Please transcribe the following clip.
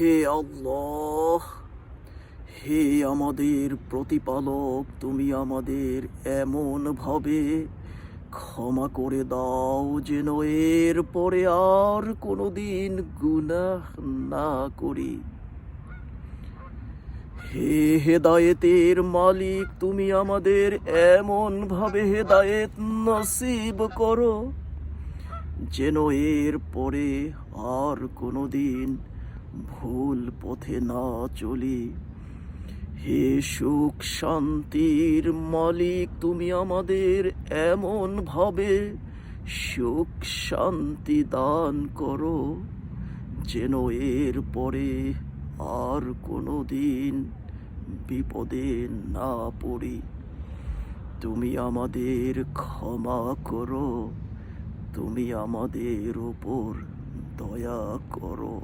হে আল্লাহ, হে আমাদের প্রতিপালক, তুমি আমাদের এমন ভাবে ক্ষমা করে দাও যেন এর পরে আর কোনো দিন গুনাহ না করি। হে হেদায়েতের মালিক, তুমি আমাদের এমন ভাবে হেদায়েত নসিব করো যেন এর পরে আর কোনোদিন ভুল পথে না চলি। হে সুখ শান্তির মালিক, তুমি আমাদের এমন ভাবে সুখ শান্তি দান করো যেন এর পরে আর কোনো দিন বিপদে না পড়ি। তুমি আমাদের ক্ষমা করো, তুমি আমাদের ওপর দয়া করো।